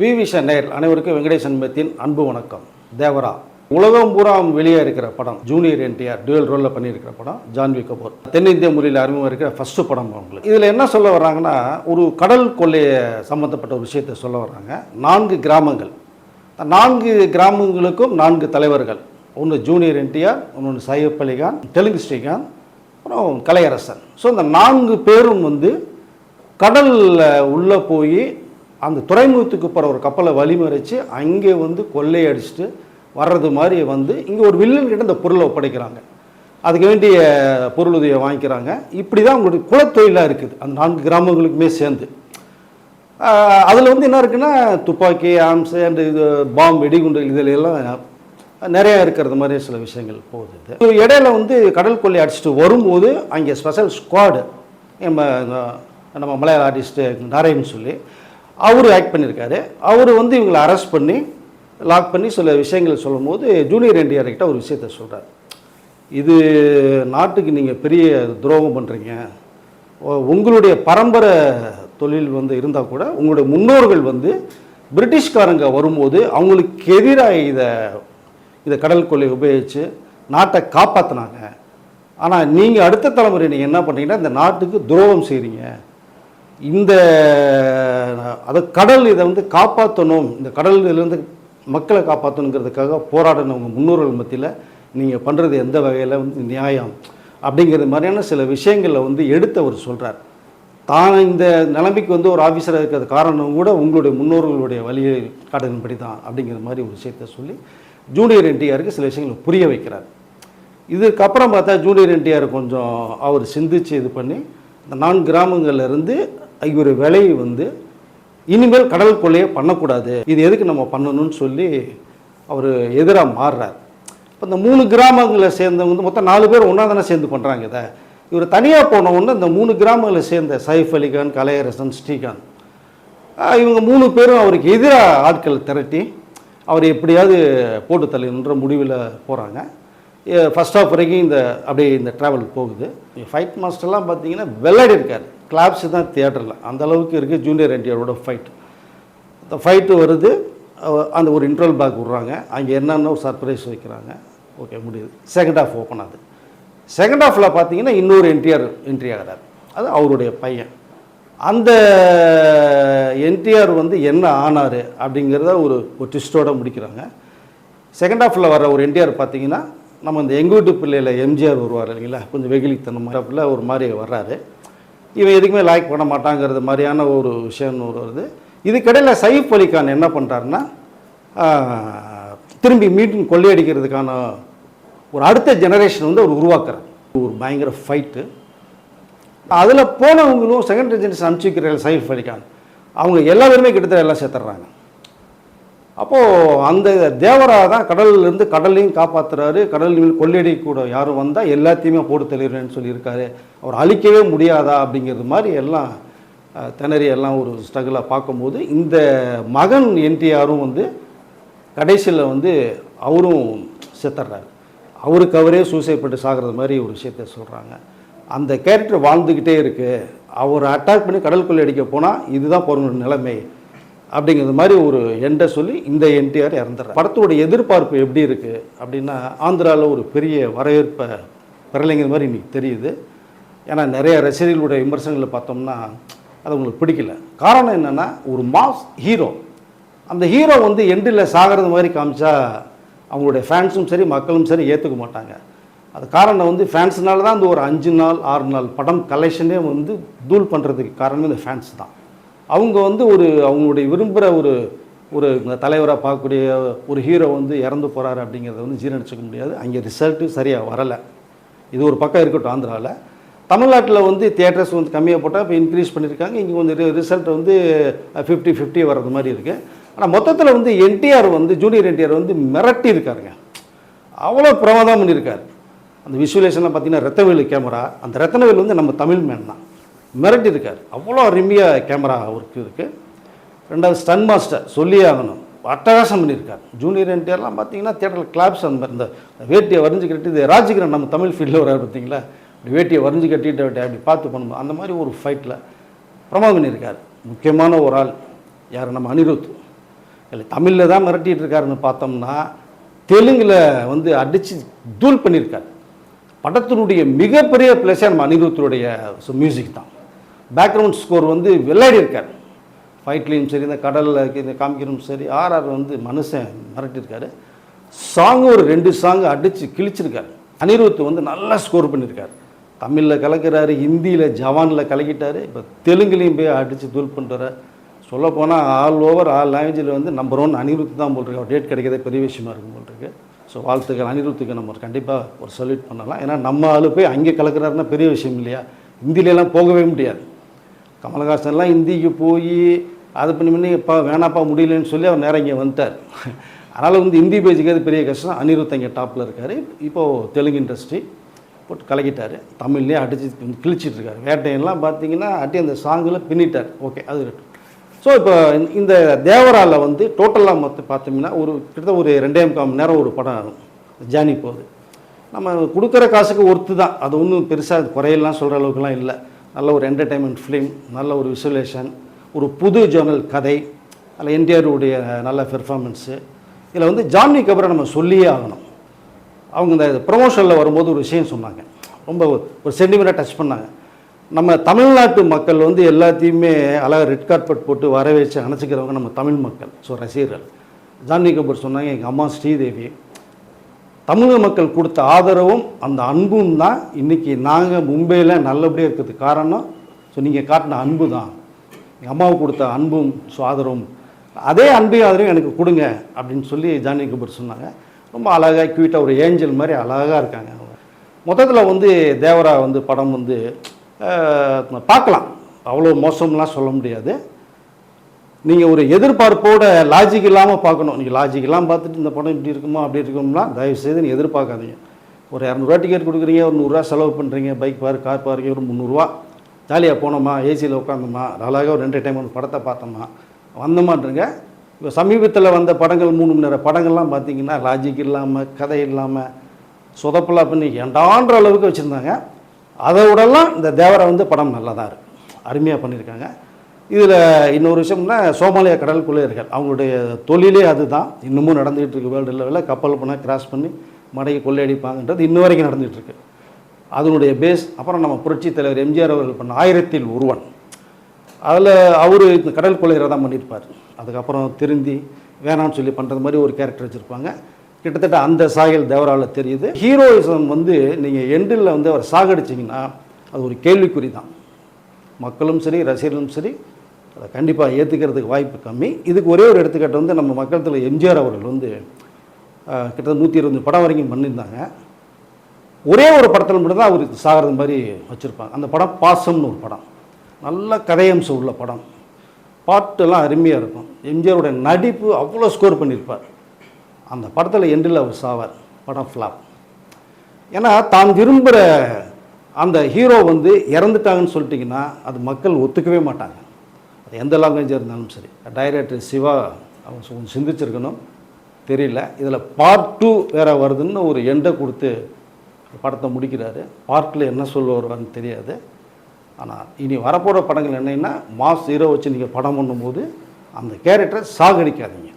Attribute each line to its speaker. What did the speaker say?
Speaker 1: We vision நேர் அனைவருக்கும் வெங்கடேசன் மத்தியின் அன்பு வணக்கம். தேவரா. உலகம் பூரா வெளியே இருக்கிற படம் ஜூனியர் என்டிஆர் டுவல் ரோலில் பண்ணியிருக்கிற படம் ஜான்வி கபூர். தென்னிந்திய மொழியில் அறிமுகம் இருக்கிற ஃபஸ்ட்டு படம் அவங்களுக்கு. இதில் என்ன சொல்ல வர்றாங்கன்னா ஒரு கடல் கொள்ளையை சம்மந்தப்பட்ட ஒரு விஷயத்தை சொல்ல வர்றாங்க. நான்கு கிராமங்கள். நான்கு கிராமங்களுக்கும் நான்கு தலைவர்கள். ஒன்று ஜூனியர் என்டிஆர் ஒன்று சையப் அலிகான் தெலுங்கு ஸ்ரீகாந்த் அப்புறம் கலையரசன். ஸோ இந்த நான்கு பேரும் வந்து கடலில் உள்ளே போய் அந்த துறைமுகத்துக்கு போகிற ஒரு கப்பலை வழிமறைச்சு அங்கே வந்து கொள்ளையடிச்சிட்டு வர்றது மாதிரி வந்து இங்கே ஒரு வில்லன்கிட்ட இந்த பொருளை ஒப்படைக்கிறாங்க. அதுக்கு வேண்டிய பொருளுதவியை வாங்கிக்கிறாங்க. இப்படி தான் உங்களுடைய குலத்தொழிலாக இருக்குது. அந்த நான்கு கிராமங்களுக்குமே சேர்ந்து. அதில் வந்து என்ன இருக்குன்னா துப்பாக்கி ஆம்ஸ் அண்டு இது பாம்பு வெடிகுண்டு இதில் எல்லாம் நிறையா இருக்கிறது மாதிரி சில விஷயங்கள் போகுது இது. இது இடையில வந்து கடல் கொள்ளை அடிச்சுட்டு வரும்போது அங்கே ஸ்பெஷல் ஸ்குவாடு நம்ம நம்ம மலையாள ஆர்டிஸ்ட்டு நாராயண் சொல்லி அவர் ஆக்ட் பண்ணியிருக்காரு. அவர் வந்து இவங்களை அரெஸ்ட் பண்ணி லாக் பண்ணி சில விஷயங்கள் சொல்லும்போது ஜூனியர் என்டிஆர் கிட்ட ஒரு விஷயத்த சொல்கிறார் இது நாட்டுக்கு நீங்கள் பெரிய துரோகம் பண்ணுறீங்க உங்களுடைய பரம்பரை தொழில் வந்து இருந்தால் கூட உங்களுடைய முன்னோர்கள் வந்து பிரிட்டிஷ்காரங்க வரும்போது அவங்களுக்கு எதிராக இதை இதை கடல் கொள்ளை உபயோகித்து நாட்டை காப்பாற்றினாங்க ஆனால் நீங்கள் அடுத்த தலைமுறை நீங்கள் என்ன பண்ணுறீங்கன்னா இந்த நாட்டுக்கு துரோகம் செய்கிறீங்க இந்த அதை கடல் இதை வந்து காப்பாற்றணும் இந்த கடலிலிருந்து மக்களை காப்பாற்றணுங்கிறதுக்காக போராடினவங்க முன்னோர்கள் மத்தியில் நீங்கள் பண்ணுறது எந்த வகையில் வந்து நியாயம் அப்படிங்கிற மாதிரியான சில விஷயங்களில் வந்து எடுத்து அவர் சொல்கிறார் தான் இந்த நிலைமைக்கு வந்து ஒரு ஆஃபீஸராக இருக்கிறது காரணம் கூட உங்களுடைய முன்னோர்களுடைய வழியை காட்டின்படி தான் அப்படிங்கிற மாதிரி ஒரு விஷயத்த சொல்லி ஜூனியர் என்டிஆருக்கு சில விஷயங்களை புரிய வைக்கிறார். இதுக்கப்புறம் பார்த்தா ஜூனியர் என்டிஆர் கொஞ்சம் அவர் சிந்திச்சு இது பண்ணி இந்த நான்கு கிராமங்கள்லேருந்து இருந்து இவர் விலையை வந்து இனிமேல் கடல் கொள்ளையை பண்ணக்கூடாது. இது எதுக்கு நம்ம பண்ணணும்னு சொல்லி அவர் எதிராக மாறுறார். இப்போ இந்த மூணு கிராமங்களை சேர்ந்தவங்க வந்து மொத்தம் நாலு பேர் ஒன்றா தானே சேர்ந்து பண்ணுறாங்க இதை. இவர் தனியாக போன உடனே இந்த மூணு கிராமங்களை சேர்ந்த சைஃப் அலிகான் கலையரசன் ஸ்ரீகாந்த். இவங்க மூணு பேரும் அவருக்கு எதிராக ஆட்கள் திரட்டி அவர் எப்படியாவது போட்டு தள்ளின்ற முடிவில் போகிறாங்க ஃபர்ஸ்ட் ஆஃப் வரைக்கும் இந்த அப்படியே இந்த ட்ராவல் போகுது. ஃபைட் மாஸ்டர்லாம் பார்த்தீங்கன்னா வெள்ளாடி இருக்கார் கிளாப்ஸ் தான் தியேட்டரில் அந்த அளவுக்கு இருக்குது ஜூனியர் என்டிஆரோட ஃபைட் அந்த ஃபைட்டு வருது அந்த ஒரு இன்ட்ரோல் பேக் விட்றாங்க. அங்கே என்னென்ன ஒரு சர்ப்ரைஸ் வைக்கிறாங்க. ஓகே முடியுது. செகண்ட் ஹாஃப் ஓப்பன் ஆகுது. செகண்ட் ஹாஃபில் பார்த்தீங்கன்னா இன்னொரு என்டிஆர் என்ட்ரி ஆகிறார். அது அவருடைய பையன். அந்த என்டிஆர் வந்து என்ன ஆனார் அப்படிங்கிறத ஒரு ஒரு ட்விஸ்டோடு முடிக்கிறாங்க. செகண்ட் ஹாஃபில் வர ஒரு என்டிஆர் பார்த்தீங்கன்னா நம்ம இந்த எங்கள் வீட்டு பிள்ளையில் எம்ஜிஆர் வருவார் இல்லைங்களா? கொஞ்சம் வெகுளித்தனமாக ஒரு மாதிரி வர்றாரு. இவன் எதுக்குமே லாய்க் பண்ண மாட்டாங்கிறது மாதிரியான ஒரு விஷயம் ஒரு வருது. இதுக்கிடையில் சைஃப் அலிகான் என்ன பண்ணுறாருன்னா திரும்பி மீண்டும் கொள்ளையடிக்கிறதுக்கான ஒரு அடுத்த ஜெனரேஷன் வந்து அவர் உருவாக்குறார். ஒரு பயங்கர ஃபைட்டு அதில் போனவங்களும் செகண்ட் ஜெனரேஷன் அனுப்பிச்சிக்கிற சைஃப் அலிகான். அவங்க எல்லா பேருமே கிட்டத்தட்ட எல்லாம் சேர்த்துட்றாங்க. அப்போது அந்த தேவரா தான் கடல்லேருந்து கடல்லையும் காப்பாற்றுறாரு கடலில் கொள்ளையடி கூட யாரும் வந்தால் எல்லாத்தையுமே போட்டு தள்ளிடுறேன்னு சொல்லியிருக்காரு. அவர் அழிக்கவே முடியாதா அப்படிங்கிறது மாதிரி எல்லாம் திணறி எல்லாம் ஒரு ஸ்ட்ரகிளாக பார்க்கும்போது இந்த மகன் என்டிஆரும் வந்து கடைசியில் வந்து அவரும் செத்துடுறாரு அவருக்கு அவரே சூசைட் பண்ணி சாகிறது மாதிரி ஒரு விஷயத்த சொல்கிறாங்க அந்த கேரக்டர் வாழ்ந்துக்கிட்டே இருக்குது அவர் அட்டாக் பண்ணி கடல் கொள்ளையடிக்க போனால் இதுதான் பொருள் நிலைமை. அப்படிங்கிறது மாதிரி ஒரு எண்டை சொல்லி இந்த என்டிஆர் இறந்துடுறார் படத்தோட எதிர்பார்ப்பு எப்படி இருக்குது அப்படின்னா ஆந்திராவில் ஒரு பெரிய வரவேற்பை பெறலைங்கிற மாதிரி இன்றைக்கி தெரியுது. ஏன்னா நிறைய ரசிகர்களுடைய விமர்சனங்களை பார்த்தோம்னா அது உங்களுக்கு பிடிக்கல. காரணம் என்னென்னா ஒரு மாஸ் ஹீரோ. அந்த ஹீரோ வந்து எண்டில் சாகிறது மாதிரி காமிச்சா அவங்களுடைய ஃபேன்ஸும் சரி மக்களும் சரி ஏற்றுக்க மாட்டாங்க. அது காரணம் வந்து ஃபேன்ஸ்னால தான் இந்த ஒரு அஞ்சு நாள் ஆறு நாள் படம் கலெக்ஷனே வந்து தூள் பண்ணுறதுக்கு காரணமே இந்த ஃபேன்ஸ் தான். அவங்க வந்து ஒரு அவங்களுடைய விரும்புகிற ஒரு ஒரு தலைவராக பார்க்கக்கூடிய ஒரு ஹீரோ வந்து இறந்து போகிறாரு அப்படிங்கிறத வந்து ஜீரணிச்சிக்க முடியாது. அங்கே ரிசல்ட்டு சரியாக வரலை. இது ஒரு பக்கம் இருக்கட்டும் ஆந்திராவில் தமிழ்நாட்டில் வந்து தியேட்டர்ஸ் வந்து கம்மியாக போட்டால் இப்போ இன்க்ரீஸ் பண்ணியிருக்காங்க இங்கே கொஞ்சம் ரிசல்ட் வந்து ஃபிஃப்டி ஃபிஃப்டி வர்றது மாதிரி இருக்குது ஆனால் மொத்தத்தில் வந்து என்டிஆர் வந்து ஜூனியர் என்டிஆர் வந்து மிரட்டி இருக்காருங்க. அவ்வளோ பிரமாதம் பண்ணியிருக்காரு அந்த விஷுவலேஷன்லாம் பார்த்தீங்கன்னா ரத்தவேலு கேமரா அந்த ரத்தனவேல் வந்து நம்ம தமிழ் மேன் தான். மிரட்டியிருக்கார். அவ்வளோ அருமையாக கேமரா ஒர்க் இருக்குது ரெண்டாவது ஸ்டன் மாஸ்டர் சொல்லியே ஆகணும். அட்டகாசம் பண்ணியிருக்கார். ஜூனியர் என்டிஆர்லாம் பார்த்தீங்கன்னா தேட்டரில் கிளாப்ஸ் அந்த மாதிரி இந்த வேட்டியை வரைஞ்சி கட்டி இது ராஜகிரன் நம்ம தமிழ் ஃபீல்டில் வர பார்த்தீங்களா? இப்படி வேட்டியை வரைஞ்சி கட்டிட்டு அப்படி பார்த்து பண்ணும்போது அந்த மாதிரி ஒரு ஃபைட்டில் பிரமாதம் பண்ணியிருக்கார். முக்கியமான ஒரு ஆள் யார்? நம்ம அனிருத். இல்லை தமிழில் தான் மிரட்டிகிட்டு இருக்காருன்னு பார்த்தோம்னா தெலுங்கில் வந்து அடித்து தூள் பண்ணியிருக்கார். படத்தினுடைய மிகப்பெரிய பிளஸே நம்ம அனிருத்தருடைய மியூசிக் தான். பேக்ரவுண்ட் ஸ்கோர் வந்து விளையாடி இருக்கார். ஃபைட்லேயும் சரி இந்த கடலில் இந்த காமிக்கிறதும் சரி ஆர்ஆர் வந்து மனுஷன் மிரட்டியிருக்காரு. சாங்கு ஒரு ரெண்டு சாங்கு அடித்து கிழிச்சிருக்காரு. அனிருத் வந்து நல்லா ஸ்கோர் பண்ணியிருக்காரு. தமிழில் கலக்கிறாரு ஹிந்தியில் ஜவானில் கலக்கிட்டார். இப்போ தெலுங்குலேயும் போய் அடித்து தூள் பண்ணுறாரு சொல்லப்போனால் ஆல் ஓவர் ஆல் லாங்குவேஜில் வந்து நம்பர் ஒன் அனிருத் தான் போட்டிருக்கு அவர் டேட் கிடைக்கிறதே பெரிய விஷயமா இருக்கும் போட்டிருக்கு ஸோ வாழ்த்துக்கள் அனிருத்துக்கு. நம்ம கண்டிப்பாக ஒரு சல்யூட் பண்ணலாம். ஏன்னா நம்ம ஆள் போய் அங்கே கலக்கிறாருன்னா பெரிய விஷயம் இல்லையா? ஹிந்திலெலாம் போகவே முடியாது. கமலஹாசன்லாம் ஹிந்திக்கு போய் அது பண்ணி பண்ணி இப்போ வேணாப்பா முடியலன்னு சொல்லி அவர் நேரம் இங்கே வந்துட்டார். அதனால் வந்து ஹிந்தி பேசிக்கிறது பெரிய கஷ்டம். அனிருத் இங்கே டாப்பில் இருக்கார். இப்போது தெலுங்கு இண்டஸ்ட்ரி போட்டு கலக்கிட்டார். தமிழ்லேயே அடிச்சு கிழிச்சிட்டு இருக்காரு. வேட்டையெல்லாம் பார்த்தீங்கன்னா அட்டி அந்த சாங்கில் பின்னிட்டார். ஓகே அது இருக்கட்டும். ஸோ இப்போ இந்த தேவரால வந்து டோட்டலாக மொத்தம் பார்த்தோம்னா ஒரு கிட்டத்தட்ட ஒரு ரெண்டே முக்கால் மணி நேரம் ஒரு படம் ஜானி போகுது. நம்ம கொடுக்குற காசுக்கு ஒர்த்து தான். அது ஒன்றும் பெருசாக குறையெல்லாம் சொல்கிற அளவுக்குலாம் இல்லை. நல்ல ஒரு என்டர்டைன்மெண்ட் ஃபிலிம் நல்ல ஒரு விசுவலேஷன் ஒரு புது ஜேர்னல் கதை அதில் என்டிஆருடைய நல்ல பெர்ஃபார்மன்ஸு இதில் வந்து ஜான்வி கபரை நம்ம சொல்லியே ஆகணும். அவங்க இந்த ப்ரொமோஷனில் வரும்போது ஒரு விஷயம் சொன்னாங்க. ரொம்ப ஒரு சென்டிமெண்ட்டாக டச் பண்ணாங்க. நம்ம தமிழ்நாட்டு மக்கள் வந்து எல்லாத்தையுமே அழகாக ரெட் கார்பெட் போட்டு வரவேற்று அணைச்சிக்கிறவங்க நம்ம தமிழ் மக்கள் ஸோ ரசிகர்கள். ஜான்வி கபூர் சொன்னாங்க எங்கள் அம்மா ஸ்ரீதேவி தமிழக மக்கள் கொடுத்த ஆதரவும் அந்த அன்பும் தான் இன்றைக்கி நாங்கள் மும்பையில் நல்லபடியாக இருக்கிறதுக்கு காரணம். ஸோ நீங்கள் காட்டின அன்பு தான். எங்கள் அம்மாவுக்கு கொடுத்த அன்பும் ஸோ ஆதரவும் அதே அன்பையும் ஆதரவும் எனக்கு கொடுங்க அப்படின்னு சொல்லி ஜானகி கபூர் சொன்னாங்க. ரொம்ப அழகாக க்யூட்டாக ஒரு ஏஞ்சல் மாதிரி அழகாக இருக்காங்க அவங்க. மொத்தத்தில் வந்து தேவரா வந்து படம் வந்து பார்க்கலாம். அவ்வளோ மோசம்லாம் சொல்ல முடியாது. நீங்கள் ஒரு எதிர்பார்ப்போட லாஜிக் இல்லாமல் பார்க்கணும். நீங்கள் லாஜிக் இல்லாமல் பார்த்துட்டு இந்த படம் இப்படி இருக்குமா அப்படி இருக்கும்னா தயவு செய்து நீங்கள் எதிர்பார்க்காதீங்க. ஒரு இரநூறுவா டிக்கெட் கொடுக்குறீங்க ஒரு நூறுரூவா செலவு பண்ணுறீங்க பைக் பாரு கார் பாருங்க ஒரு முந்நூறுரூவா ஜாலியாக போனோமா ஏசியில் உட்காந்தோமா அழகாக ஒரு என்டர்டைன்மெண்ட் படத்தை பார்த்தோமா வந்தோமான்றங்க. இப்போ சமீபத்தில் வந்த படங்கள் மூணு மணி நேரம் படங்கள்லாம் பார்த்தீங்கன்னா லாஜிக் இல்லாமல் கதை இல்லாமல் சொதப்பெல்லாம் பண்ணி ஏண்டான்ற அளவுக்கு வச்சுருந்தாங்க. அதை விடலாம் இந்த தேவரை வந்து படம் நல்லா தான் இருக்குது அருமையாக பண்ணியிருக்காங்க. இதில் இன்னொரு விஷயம்னா சோமாலியா கடல் கொள்ளையர்கள் அவங்களுடைய தொழிலே அதுதான். இன்னமும் நடந்துகிட்டு இருக்கு வேர்ல்டு லெவலில். கப்பல் போனால் கிராஸ் பண்ணி மடையை கொள்ளையடிப்பாங்கன்றது இன்ன வரைக்கும் நடந்துகிட்ருக்கு அதனுடைய பேஸ் அப்புறம் நம்ம புரட்சித் தலைவர் எம்ஜிஆர் அவர்கள் பண்ண ஆயிரத்தில் ஒருவன். அதில் அவர் இந்த கடல் கொள்ளையரை தான் பண்ணியிருப்பார். அதுக்கப்புறம் திருந்தி வேணாம்னு சொல்லி பண்ணுறது மாதிரி ஒரு கேரக்டர் வச்சுருப்பாங்க. கிட்டத்தட்ட அந்த சாயல் தேவராவில் தெரியுது. ஹீரோயிசம் வந்து நீங்கள் எண்டில் வந்து அவர் சாகடிச்சிங்கன்னா அது ஒரு கேள்விக்குறி தான். மக்களும் சரி ரசிகர்களும் சரி அதை கண்டிப்பாக ஏற்றுக்கிறதுக்கு வாய்ப்பு கம்மி. இதுக்கு ஒரே ஒரு எடுத்துக்காட்டு வந்து நம்ம மக்கள் தலைவர் எம்ஜிஆர் அவர்கள் வந்து கிட்டத்தட்ட நூற்றி இருபது படம் வரைக்கும் பண்ணியிருந்தாங்க. ஒரே ஒரு படத்தில் மட்டும்தான் அவருக்கு சாகிறது மாதிரி வச்சுருப்பாங்க. அந்த படம் பாசம்னு ஒரு படம். நல்ல கதையம்சம் உள்ள படம். பாட்டெல்லாம் அருமையாக இருக்கும். எம்ஜிஆரோட நடிப்பு அவ்வளோ ஸ்கோர் பண்ணியிருப்பார். அந்த படத்தில் எண்டில் அவர் சாவார். படம் ஃப்ளாப் ஏன்னா தான் விரும்புகிற அந்த ஹீரோ வந்து இறந்துட்டாங்கன்னு சொல்லிட்டிங்கன்னா அது மக்கள் ஒத்துக்கவே மாட்டாங்க. அது எந்த லாங்குவேஜாக இருந்தாலும் சரி. டைரக்டர் சிவா அவங்க கொஞ்சம் சிந்திச்சிருக்கணும். தெரியல. இதில் பார்ட் டூ வேறு வருதுன்னு ஒரு எண்டை கொடுத்து படத்தை முடிக்கிறாரு. பார்ட்டில் என்ன சொல்ல வருவான்னு தெரியாது. ஆனால் இனி வரப்போகிற படங்கள் என்னென்னா மாஸ் ஹீரோ வச்சு நீங்கள் படம் பண்ணும்போது அந்த கேரக்டரை சாகடிக்காதீங்க.